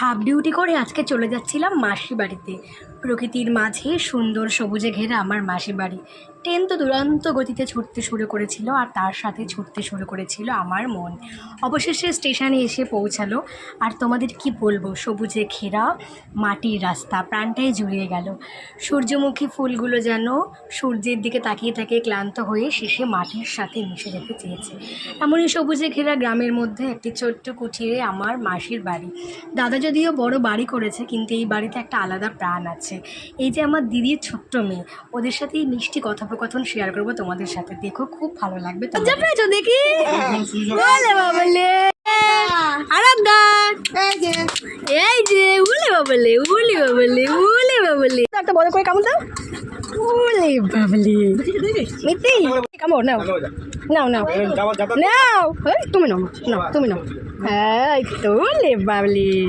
Half duty করে আজকে চলে যাচ্ছিলাম মাসি বাড়িতে। প্রকৃতির মাঝে সুন্দর সবুজে ঘেরা আমার মাসি বাড়ি। ট্রেন তো দুরন্ত গতিতে ছুটতে শুরু করেছিল আর তার সাথে ছুটতে শুরু করেছিল আমার মন। অবশেষে স্টেশনে এসে পৌঁছালো। আর তোমাদের কি বলব, সবুজে ঘেরা মাটির রাস্তা, প্রাণটাই জুড়িয়ে গেল। সূর্যমুখী ফুলগুলো যেন সূর্যের দিকে তাকিয়ে তাকিয়ে ক্লান্ত হয়ে শেষে মাটির সাথে মিশে যেতে চেয়েছে। এমনই সবুজে ঘেরা গ্রামের মধ্যে একটি ছোট্ট কুঠিরে আমার মাসির বাড়ি। দাদা যদিও বড় বাড়ি করেছে, কিন্তু এই বাড়িতে একটা আলাদা প্রাণ আছে। এই যে আমার দিদির ছোট্ট মেয়ে ওদের সাথে এই মিষ্টি কথোপকথন শেয়ার করব তোমাদের সাথে। দেখো খুব ভালো লাগবে পেয়েছ দেখি। বলে বাবলে। আরামদার এই যে। উলে বাবলে উলে বাবলে উলে বাবলে। একটা বড় করে কামড় দাও। উলে বাবলে। মিতি। কামড় নাও। নাও নাও। নাও। তুমি নাও নাও তুমি নাও। হ্যাঁ। এই তো উলে বাবলে।